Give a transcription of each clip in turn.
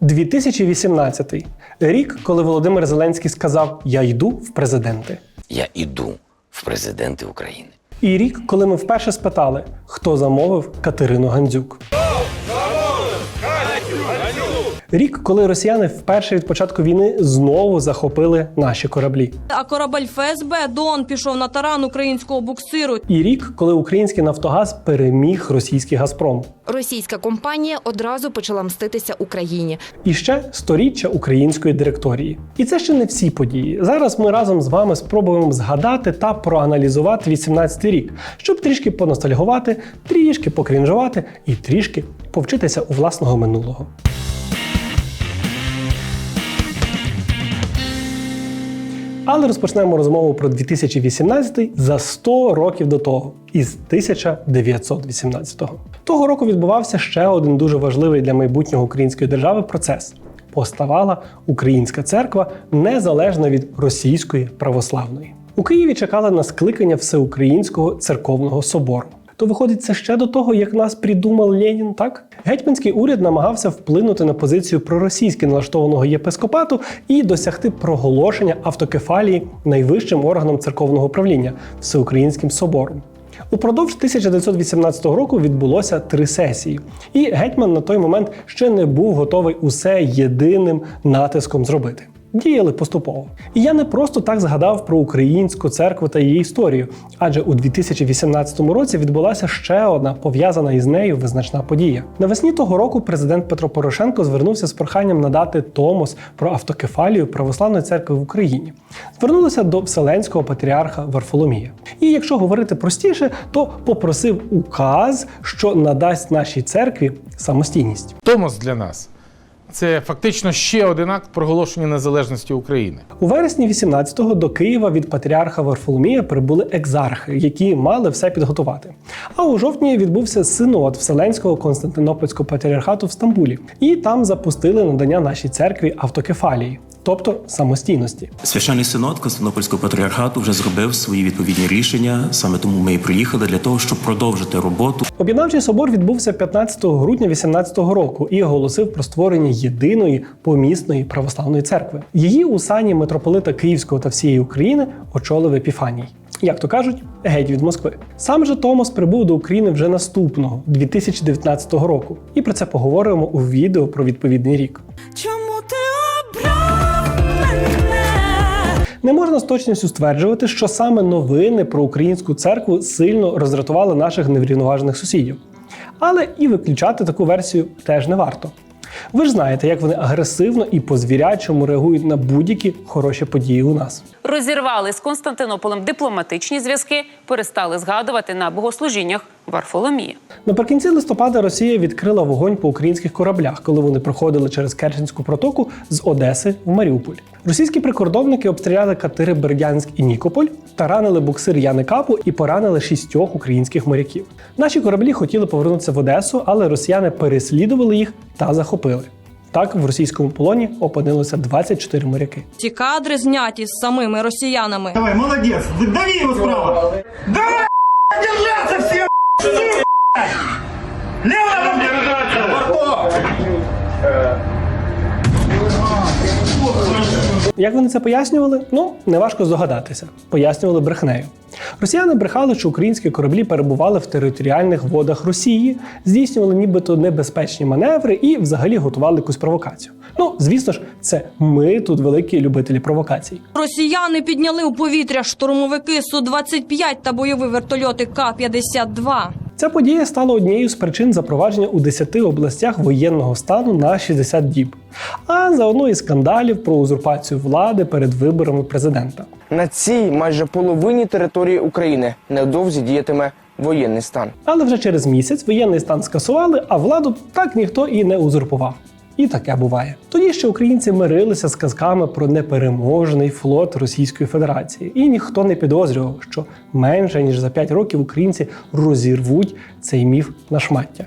2018 рік, коли Володимир Зеленський сказав Я йду в президенти. Я іду в президенти України. І рік, коли ми вперше спитали, хто замовив Катерину Гандзюк. Рік, коли росіяни вперше від початку війни знову захопили наші кораблі. А корабель ФСБ Дон пішов на таран українського буксиру. І рік, коли український Нафтогаз переміг російський Газпром. Російська компанія одразу почала мститися Україні. І ще сторіччя української директорії. І це ще не всі події. Зараз ми разом з вами спробуємо згадати та проаналізувати 18-й рік, щоб трішки поностальгувати, трішки покрінжувати і трішки повчитися у власного минулого. Але розпочнемо розмову про 2018 за 100 років до того, із 1918-го. Того року відбувався ще один дуже важливий для майбутнього української держави процес. Поставала українська церква незалежна від російської православної. У Києві чекали на скликання Всеукраїнського церковного собору. То виходить, це ще до того, як нас придумав Ленін, так? Гетьманський уряд намагався вплинути на позицію проросійськи налаштованого єпископату і досягти проголошення автокефалії найвищим органом церковного правління Всеукраїнським собором. Упродовж 1918 року відбулося три сесії, і гетьман на той момент ще не був готовий усе єдиним натиском зробити. Діяли поступово. І я не просто так згадав про українську церкву та її історію, адже у 2018 році відбулася ще одна пов'язана із нею визначна подія. Навесні того року президент Петро Порошенко звернувся з проханням надати томос про автокефалію православної церкви в Україні. Звернулися до Вселенського патріарха Варфоломія. І якщо говорити простіше, то попросив указ, що надасть нашій церкві самостійність. Томос для нас це фактично ще один акт проголошення незалежності України. У вересні 18-го до Києва від патріарха Варфоломія прибули екзархи, які мали все підготувати. А у жовтні відбувся синод Вселенського Константинопольського патріархату в Стамбулі, і там запустили надання нашій церкві автокефалії, тобто самостійності. Священний синод Константинопольського патріархату вже зробив свої відповідні рішення. Саме тому ми і приїхали для того, щоб продовжити роботу Об'єднавчий собор відбувся 15 грудня 18 року і оголосив про створення єдиної помісної православної церкви. Її у сані митрополита Київського та всієї України очолив Епіфаній. Як то кажуть, геть від Москви. Сам же Томос прибув до України вже наступного 2019 року. І про це поговоримо у відео про відповідний рік. Чому Не можна з точністю стверджувати, що саме новини про українську церкву сильно роздратували наших неврівноважених сусідів. Але і виключати таку версію теж не варто. Ви ж знаєте, як вони агресивно і по-звірячому реагують на будь-які хороші події у нас. розірвали з Константинополем дипломатичні зв'язки, перестали згадувати на богослужіннях Варфоломія. Наприкінці листопада Росія відкрила вогонь по українських кораблях, коли вони проходили через Керченську протоку з Одеси в Маріуполь. Російські прикордонники обстріляли катери Бердянськ і Нікополь, таранили буксир Яни Капу і поранили шістьох українських моряків. Наші кораблі хотіли повернутися в Одесу, але росіяни переслідували їх та захопили. Так в російському полоні опинилося 24 моряки. Ці кадри зняті з самими росіянами. Давай, молодец. Дави его справа. Давай, держаться все. Сука. Лево держаться. Як вони це пояснювали? Ну, неважко здогадатися. Пояснювали брехнею. Росіяни брехали, що українські кораблі перебували в територіальних водах Росії, здійснювали нібито небезпечні маневри і взагалі готували якусь провокацію. Ну, звісно ж, це ми тут великі любителі провокацій. Росіяни підняли у повітря штурмовики Су-25 та бойові вертольоти К-52. Ця подія стала однією з причин запровадження у 10 областях воєнного стану на 60 діб, а заодно і скандалів про узурпацію влади перед виборами президента. На цій майже половині території України невдовзі діятиме воєнний стан. Але вже через місяць воєнний стан скасували, а владу так ніхто і не узурпував. І таке буває. Тоді ще українці мирилися з казками про непереможний флот Російської Федерації, і ніхто не підозрював, що менше ніж за 5 років українці розірвуть цей міф на шмаття.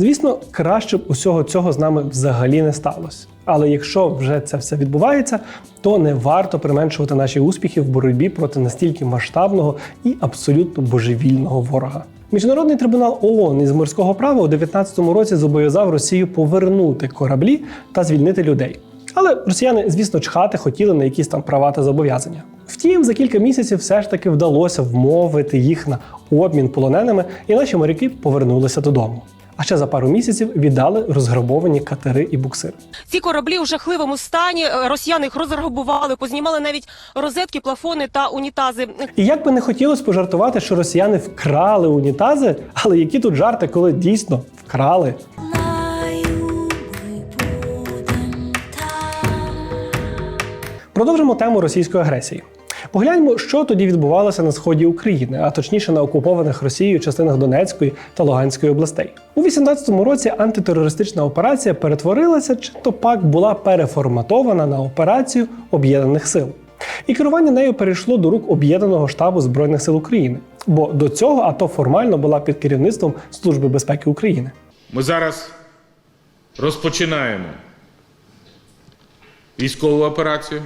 Звісно, краще б усього цього з нами взагалі не сталося. Але якщо вже це все відбувається, то не варто применшувати наші успіхи в боротьбі проти настільки масштабного і абсолютно божевільного ворога. Міжнародний трибунал ООН із морського права у 19-му році зобов'язав Росію повернути кораблі та звільнити людей. Але росіяни, звісно, чхати хотіли на якісь там права та зобов'язання. Втім, за кілька місяців все ж таки вдалося вмовити їх на обмін полоненими, і наші моряки повернулися додому. А ще за пару місяців віддали розграбовані катери і буксири. Ці кораблі у жахливому стані. Е, Росіяни їх розграбували, познімали навіть розетки, плафони та унітази. І як би не хотілося пожартувати, що росіяни вкрали унітази, але які тут жарти, коли дійсно вкрали. Продовжимо тему російської агресії. Погляньмо, що тоді відбувалося на сході України, а точніше на окупованих Росією частинах Донецької та Луганської областей. У 18-му році антитерористична операція перетворилася, чи то пак була переформатована на операцію об'єднаних сил. І керування нею перейшло до рук об'єднаного штабу збройних сил України. Бо до цього АТО формально була під керівництвом Служби безпеки України. Ми зараз розпочинаємо військову операцію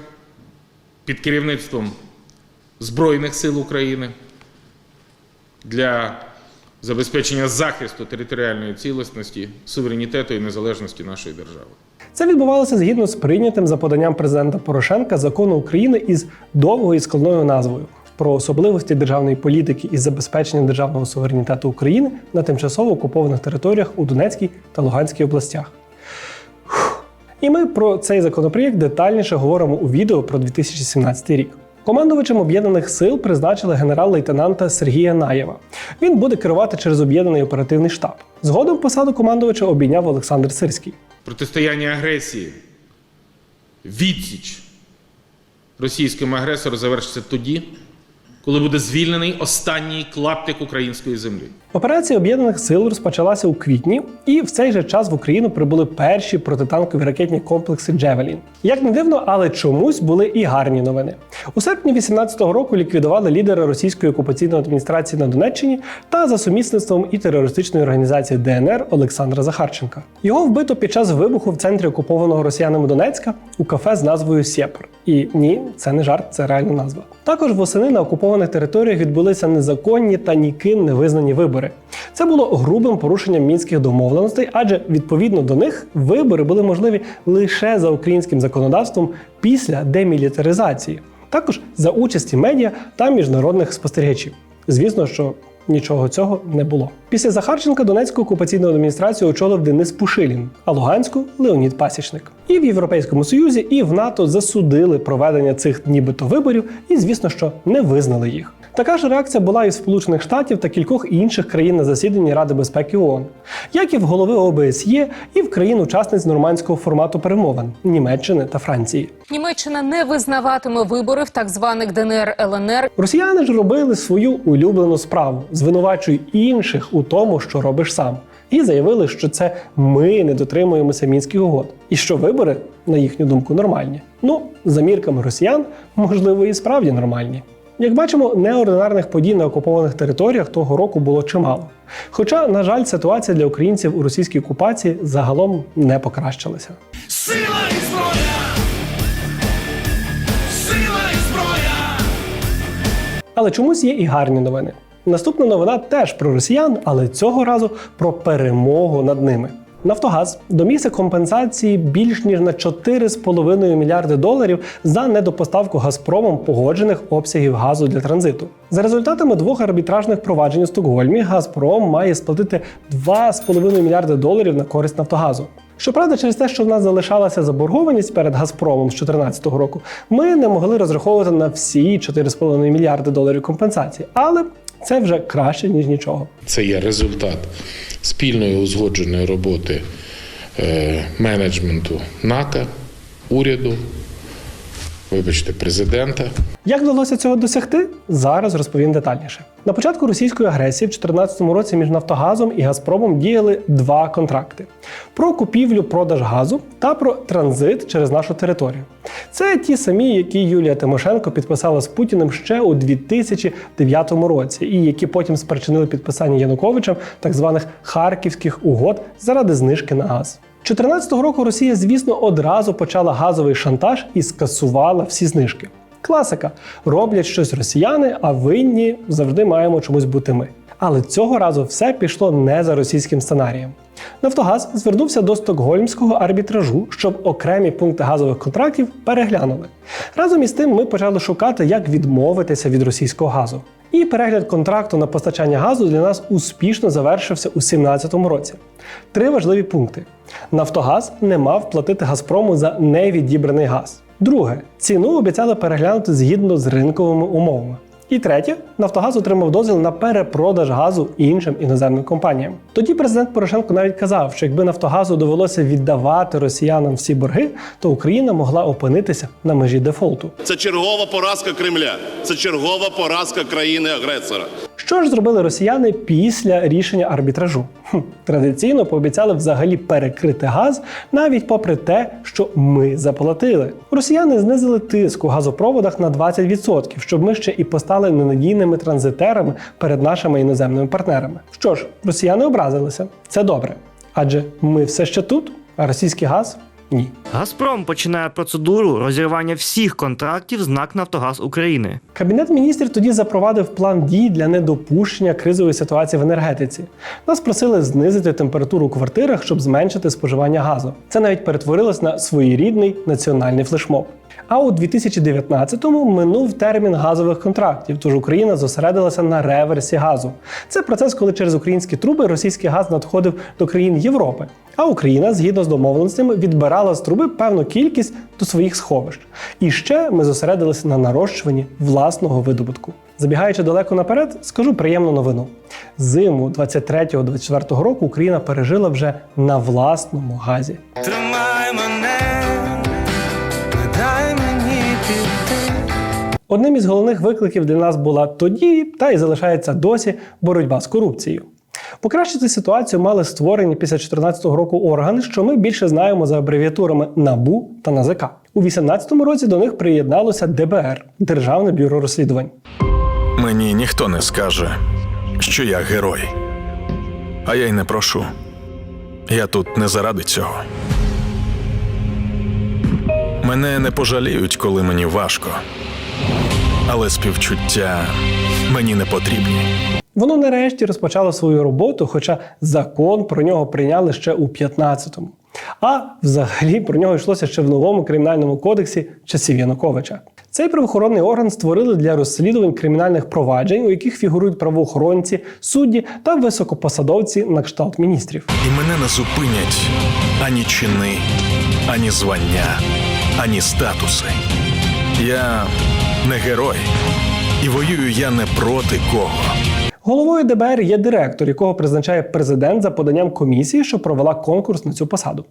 під керівництвом Збройних сил України для забезпечення захисту територіальної цілісності, суверенітету і незалежності нашої держави. Це відбувалося згідно з прийнятим за поданням президента Порошенка закону України із довгою і складною назвою про особливості державної політики із забезпечення державного суверенітету України на тимчасово окупованих територіях у Донецькій та Луганській областях. І ми про цей законопроєкт детальніше говоримо у відео про 2017 рік. Командувачем об'єднаних сил призначили генерал-лейтенанта Сергія Наєва. Він буде керувати через об'єднаний оперативний штаб. Згодом посаду командувача обійняв Олександр Сирський. Протистояння агресії, відсіч російському агресору завершиться тоді, коли буде звільнений останній клаптик української землі. Операція об'єднаних сил розпочалася у квітні, і в цей же час в Україну прибули перші протитанкові ракетні комплекси Джевелін. Як не дивно, але чомусь були і гарні новини. У серпні 18-го року ліквідували лідера російської окупаційної адміністрації на Донеччині та за сумісництвом і терористичної організації ДНР Олександра Захарченка. Його вбито під час вибуху в центрі окупованого росіянами Донецька у кафе з назвою Сєпр. І ні, це не жарт, це реальна назва. Також восени на окупованих територіях відбулися незаконні та ніким не визнані вибори. Це було грубим порушенням мінських домовленостей, адже відповідно до них вибори були можливі лише за українським законодавством після демілітаризації, також за участі медіа та міжнародних спостерігачів. Звісно, що нічого цього не було. Після Захарченка Донецьку окупаційну адміністрацію очолив Денис Пушилін, а Луганську Леонід Пасічник. І в Європейському Союзі, і в НАТО засудили проведення цих нібито виборів, і звісно, що не визнали їх. Така ж реакція була і в Сполучених Штатів та кількох інших країн на засіданні Ради безпеки ООН, як і в голови ОБСЄ, і в країн-учасниць нормандського формату перемовин Німеччини та Франції. Німеччина не визнаватиме вибори в так званих ДНР ЛНР. Росіяни ж робили свою улюблену справу, звинувачують інших у тому, що робиш сам, і заявили, що це ми не дотримуємося мінських угод, і що вибори, на їхню думку, нормальні. Ну, за мірками росіян, можливо, і справді нормальні. Як бачимо, неординарних подій на окупованих територіях того року було чимало. Хоча, на жаль, ситуація для українців у російській окупації загалом не покращилася. Сила і зброя! Сила і зброя! Але чомусь є і гарні новини. Наступна новина теж про росіян, але цього разу про перемогу над ними. Нафтогаз домігся компенсації більш ніж на 4,5 мільярди доларів за недопоставку Газпромом погоджених обсягів газу для транзиту. За результатами двох арбітражних проваджень у Стокгольмі Газпром має сплатити 2,5 мільярди доларів на користь Нафтогазу. Щоправда, через те, що в нас залишалася заборгованість перед Газпромом з 2014 року, ми не могли розраховувати на всі 4,5 мільярди доларів компенсації, але це вже краще ніж нічого. Це є результат спільної узгодженої роботи е, менеджменту НАКа, уряду, вибачте, президента. Як вдалося цього досягти? Зараз розповім детальніше. На початку російської агресії в 2014 році між Нафтогазом і Газпромом діяли два контракти: про купівлю-продаж газу та про транзит через нашу територію. Це ті самі, які Юлія Тимошенко підписала з Путіним ще у 2009 році, і які потім спричинили підписання Януковичем так званих харківських угод заради знижки на газ. 2014 року Росія, звісно, одразу почала газовий шантаж і скасувала всі знижки. Класика. Роблять щось росіяни, а винні завжди маємо чомусь бути ми. Але цього разу все пішло не за російським сценарієм. Нафтогаз звернувся до стокгольмського арбітражу, щоб окремі пункти газових контрактів переглянули. Разом із тим ми почали шукати, як відмовитися від російського газу. І перегляд контракту на постачання газу для нас успішно завершився у 2017 році. Три важливі пункти: Нафтогаз не мав платити Газпрому за невідібраний газ. Друге, ціну обіцяли переглянути згідно з ринковими умовами. І третє, Нафтогаз отримав дозвіл на перепродаж газу іншим іноземним компаніям. Тоді президент Порошенко навіть казав, що якби Нафтогазу довелося віддавати росіянам всі борги, то Україна могла опинитися на межі дефолту. Це чергова поразка Кремля. Це чергова поразка країни-агресора. Що ж зробили росіяни після рішення арбітражу? Хм, традиційно пообіцяли взагалі перекрити газ, навіть попри те, що ми заплатили. Росіяни знизили тиск у газопроводах на 20%, щоб ми ще і постали ненадійними транзитерами перед нашими іноземними партнерами. Що ж, росіяни образилися. Це добре. Адже ми все ще тут, а російський газ ні. Газпром починає процедуру розірвання всіх контрактів з НАК Нафтогаз України. Кабінет міністрів тоді запровадив план дій для недопущення кризової ситуації в енергетиці. Нас просили знизити температуру у квартирах, щоб зменшити споживання газу. Це навіть перетворилось на своєрідний національний флешмоб. А у 2019-му минув термін газових контрактів, тож Україна зосередилася на реверсі газу. Це процес, коли через українські труби російський газ надходив до країн Європи. А Україна, згідно з домовленостями, відбирала з труби певну кількість до своїх сховищ. І ще ми зосередилися на нарощуванні власного видобутку. Забігаючи далеко наперед, скажу приємну новину. Зиму 23-24 року Україна пережила вже на власному газі. Тримай мене, Одним із головних викликів для нас була тоді та й залишається досі боротьба з корупцією. Покращити ситуацію мали створені після 2014 року органи, що ми більше знаємо за абревіатурами НАБУ та НАЗК. У 2018 році до них приєдналося ДБР Державне бюро розслідувань. Мені ніхто не скаже, що я герой. А я й не прошу. Я тут не заради цього. Мене не пожаліють, коли мені важко. Але співчуття мені не потрібні. Воно нарешті розпочало свою роботу, хоча закон про нього прийняли ще у 15-му. А взагалі про нього йшлося ще в новому кримінальному кодексі часів Януковича. Цей правоохоронний орган створили для розслідувань кримінальних проваджень, у яких фігурують правоохоронці, судді та високопосадовці на кшталт міністрів. І мене не зупинять ані чини, ані звання, ані статуси. Я не герой, і воюю я не проти кого. Головою ДБР є директор, якого призначає президент за поданням комісії, що провела конкурс на цю посаду.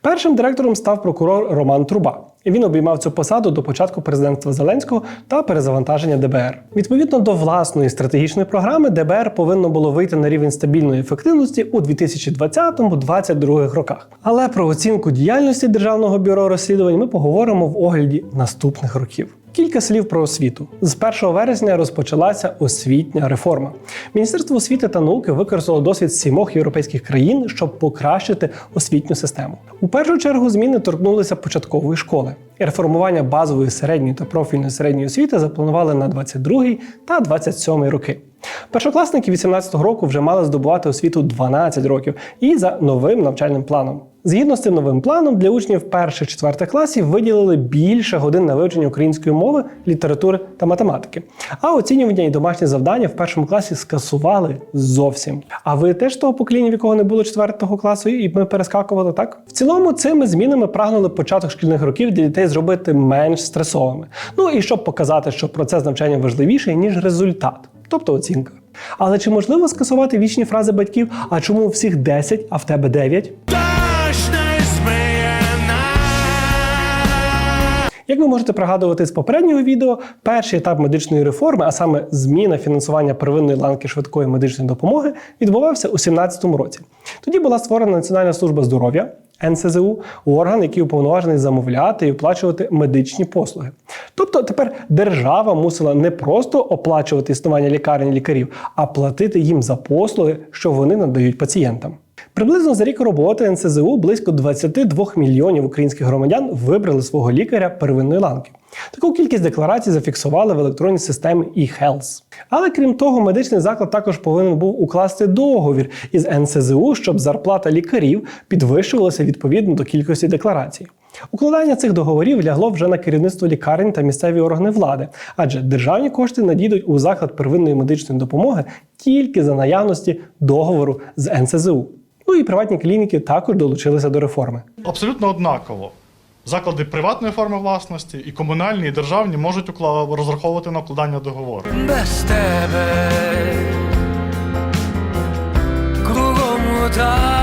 Першим директором став прокурор Роман Труба. І він обіймав цю посаду до початку президентства Зеленського та перезавантаження ДБР. Відповідно до власної стратегічної програми, ДБР повинно було вийти на рівень стабільної ефективності у 2020-2022 роках. Але про оцінку діяльності Державного бюро розслідувань ми поговоримо в огляді наступних років. Кілька слів про освіту. З 1 вересня розпочалася освітня реформа. Міністерство освіти та науки використало досвід сімох європейських країн, щоб покращити освітню систему. У першу чергу зміни торкнулися початкової школи. Реформування базової середньої та профільної середньої освіти запланували на 22 та 27 роки. Першокласники 18-го року вже мали здобувати освіту 12 років і за новим навчальним планом. Згідно з цим новим планом, для учнів перших-четвертих класів виділили більше годин на вивчення української мови, літератури та математики. А оцінювання і домашні завдання в першому класі скасували зовсім. А ви теж того покоління, в якого не було четвертого класу, і ми перескакували так? В цілому, цими змінами прагнули початок шкільних років для дітей зробити менш стресовими. Ну і щоб показати, що процес навчання важливіший ніж результат, тобто оцінка. Але чи можливо скасувати вічні фрази батьків? А чому у всіх 10, а в тебе 9? Як ви можете пригадувати з попереднього відео, перший етап медичної реформи, а саме зміна фінансування первинної ланки швидкої медичної допомоги, відбувався у 2017 році. Тоді була створена Національна служба здоров'я. НСЗУ орган, який уповноважений замовляти і оплачувати медичні послуги. Тобто тепер держава мусила не просто оплачувати існування лікарень лікарів, а платити їм за послуги, що вони надають пацієнтам. Приблизно за рік роботи НСЗУ близько 22 мільйонів українських громадян вибрали свого лікаря первинної ланки. Таку кількість декларацій зафіксували в електронній системі eHealth. Але крім того, медичний заклад також повинен був укласти договір із НСЗУ, щоб зарплата лікарів підвищувалася відповідно до кількості декларацій. Укладання цих договорів лягло вже на керівництво лікарень та місцеві органи влади, адже державні кошти надійдуть у заклад первинної медичної допомоги тільки за наявності договору з НСЗУ. Ну і приватні клініки також долучилися до реформи. Абсолютно однаково. Заклади приватної форми власності і комунальні, і державні можуть укла- розраховувати на укладання договору. без тебе кругом так.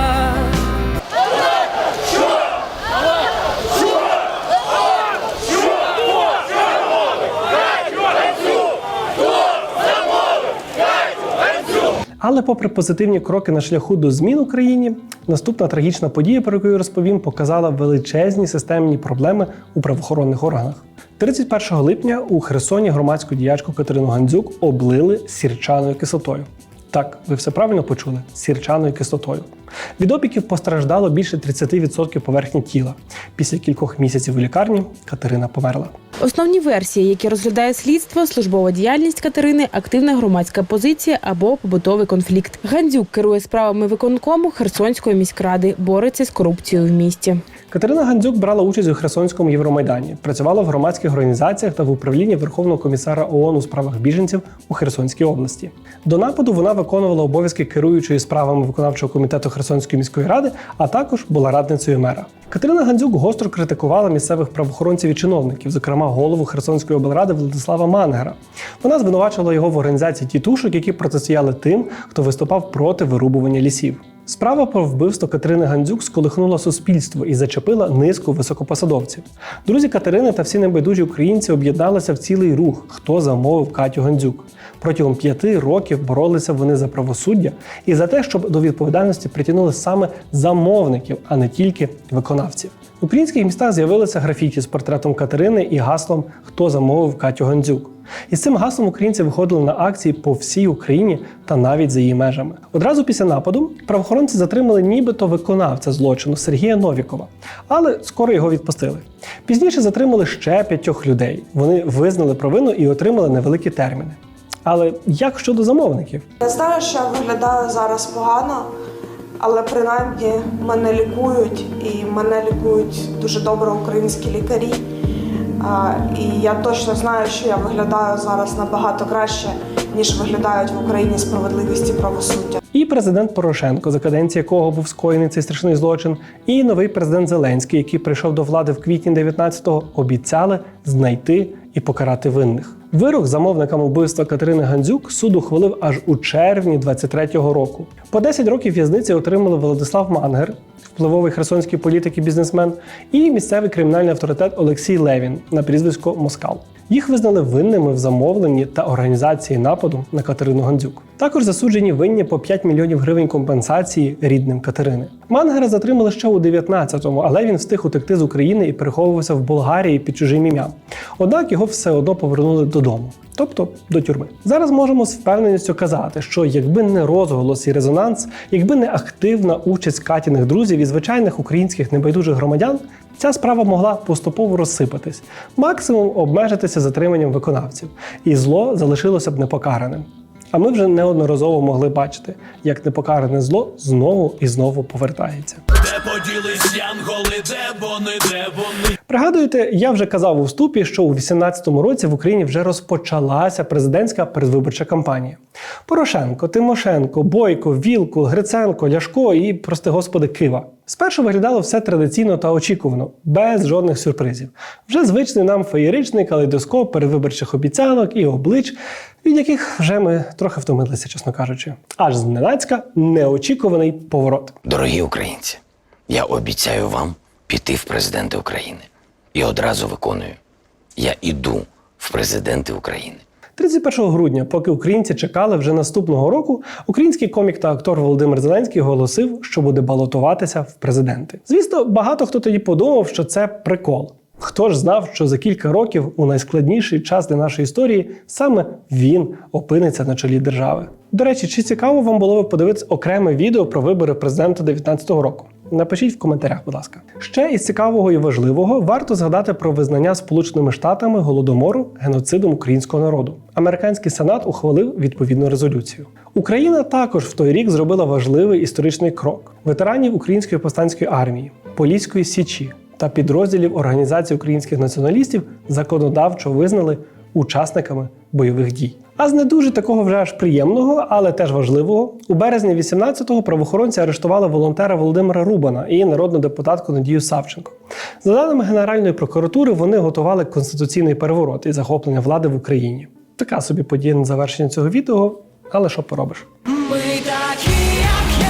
Але, попри позитивні кроки на шляху до змін в Україні, наступна трагічна подія, про яку я розповім, показала величезні системні проблеми у правоохоронних органах. 31 липня у Херсоні громадську діячку Катерину Гандзюк облили сірчаною кислотою. Так, ви все правильно почули сірчаною кислотою. Від опіків постраждало більше 30% поверхні тіла. Після кількох місяців у лікарні Катерина померла. Основні версії, які розглядає слідство, службова діяльність Катерини, активна громадська позиція або побутовий конфлікт. Гандзюк керує справами виконкому Херсонської міськради, бореться з корупцією в місті. Катерина Гандзюк брала участь у Херсонському Євромайдані, працювала в громадських організаціях та в управлінні Верховного комісара ООН у справах біженців у Херсонській області. До нападу вона виконувала обов'язки керуючої справами виконавчого комітету Херсонської міської ради, а також була радницею мера. Катерина Гандзюк гостро критикувала місцевих правоохоронців і чиновників, зокрема голову Херсонської облради Владислава Мангера. Вона звинувачила його в організації тітушок, які протистояли тим, хто виступав проти вирубування лісів. Справа про вбивство Катерини Гандзюк сколихнула суспільство і зачепила низку високопосадовців. Друзі Катерини та всі небайдужі українці об'єдналися в цілий рух, хто замовив Катю Гандзюк. Протягом п'яти років боролися вони за правосуддя і за те, щоб до відповідальності притягнули саме замовників, а не тільки виконавців. В українських містах з'явилися графіті з портретом Катерини і гаслом Хто замовив Катю Гандзюк. І з цим гаслом українці виходили на акції по всій Україні та навіть за її межами. Одразу після нападу правоохоронці затримали нібито виконавця злочину Сергія Новікова, але скоро його відпустили. Пізніше затримали ще п'ятьох людей. Вони визнали провину і отримали невеликі терміни. Але як щодо замовників? Я знаю, що я виглядаю зараз погано, але принаймні мене лікують, і мене лікують дуже добре українські лікарі. І я точно знаю, що я виглядаю зараз набагато краще, ніж виглядають в Україні справедливість і правосуддя. І президент Порошенко, за каденції якого був скоєний цей страшний злочин, і новий президент Зеленський, який прийшов до влади в квітні 19-го, обіцяли знайти і покарати винних. Вирок замовникам убивства Катерини Гандзюк суд ухвалив аж у червні 23-го року. По 10 років в'язниці отримали Владислав Мангер, впливовий херсонський політик і бізнесмен, і місцевий кримінальний авторитет Олексій Левін на прізвисько Москал. Їх визнали винними в замовленні та організації нападу на Катерину Гандзюк. Також засуджені винні по 5 мільйонів гривень компенсації рідним Катерини. Мангера затримали ще у 19-му, але він встиг утекти з України і переховувався в Болгарії під чужим ім'ям. Однак його все одно повернули додому, тобто до тюрми. Зараз можемо з впевненістю казати, що якби не розголос і резонанс, якби не активна участь Катіних друзів і звичайних українських небайдужих громадян, Ця справа могла поступово розсипатись, максимум обмежитися затриманням виконавців, і зло залишилося б непокараним. А ми вже неодноразово могли бачити, як непокаране зло знову і знову повертається. Де поділись янголи, де вони, де вони? Пригадуєте, я вже казав у вступі, що у 2018 році в Україні вже розпочалася президентська передвиборча кампанія. Порошенко, Тимошенко, Бойко, Вілкул, Гриценко, Ляшко і, прости господи, Кива. Спершу виглядало все традиційно та очікувано, без жодних сюрпризів. Вже звичний нам феєричний калейдоскоп передвиборчих обіцянок і облич, від яких вже ми трохи втомилися, чесно кажучи. Аж зненацька неочікуваний поворот. Дорогі українці, я обіцяю вам піти в президенти України і одразу виконую Я іду в президенти України. 31 грудня, поки українці чекали вже наступного року, український комік та актор Володимир Зеленський оголосив, що буде балотуватися в президенти. Звісно, багато хто тоді подумав, що це прикол. Хто ж знав, що за кілька років у найскладніший час для нашої історії саме він опиниться на чолі держави. До речі, чи цікаво вам було б подивитися окреме відео про вибори президента 2019 року? Напишіть в коментарях, будь ласка. Ще із цікавого і важливого варто згадати про визнання Сполученими Штатами голодомору геноцидом українського народу. Американський сенат ухвалив відповідну резолюцію. Україна також в той рік зробила важливий історичний крок: ветеранів Української повстанської армії, Поліської січі та підрозділів Організації українських націоналістів законодавчо визнали учасниками бойових дій. А з не дуже такого вже аж приємного, але теж важливого, у березні 18-го правоохоронці арештували волонтера Володимира Рубана і народну депутатку Надію Савченко. За даними Генеральної прокуратури, вони готували конституційний переворот і захоплення влади в Україні. Така собі подія на завершення цього відео, але що поробиш? Ми такі, як є.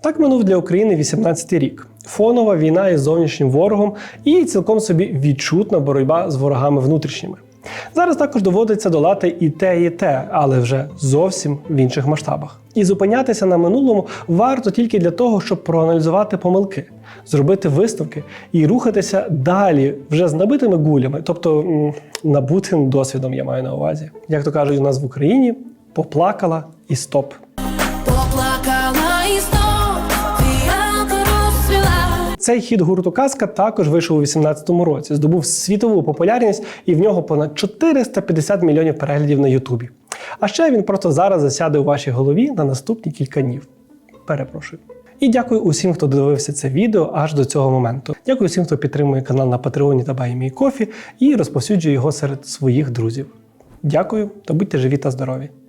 Так минув для України 18-й рік. Фонова війна із зовнішнім ворогом і цілком собі відчутна боротьба з ворогами внутрішніми. Зараз також доводиться долати і те, і те, але вже зовсім в інших масштабах. І зупинятися на минулому варто тільки для того, щоб проаналізувати помилки, зробити висновки і рухатися далі вже з набитими гулями, тобто набутим досвідом, я маю на увазі. Як то кажуть у нас в Україні, поплакала і стоп. Поплакала і розцвіла. Цей хіт гурту Казка також вийшов у 2018 році, здобув світову популярність і в нього понад 450 мільйонів переглядів на Ютубі. А ще він просто зараз засяде у вашій голові на наступні кілька днів. Перепрошую. І дякую усім, хто додивився це відео аж до цього моменту. Дякую всім, хто підтримує канал на Патреоні та Баймій Кофі і розповсюджує його серед своїх друзів. Дякую та будьте живі та здорові!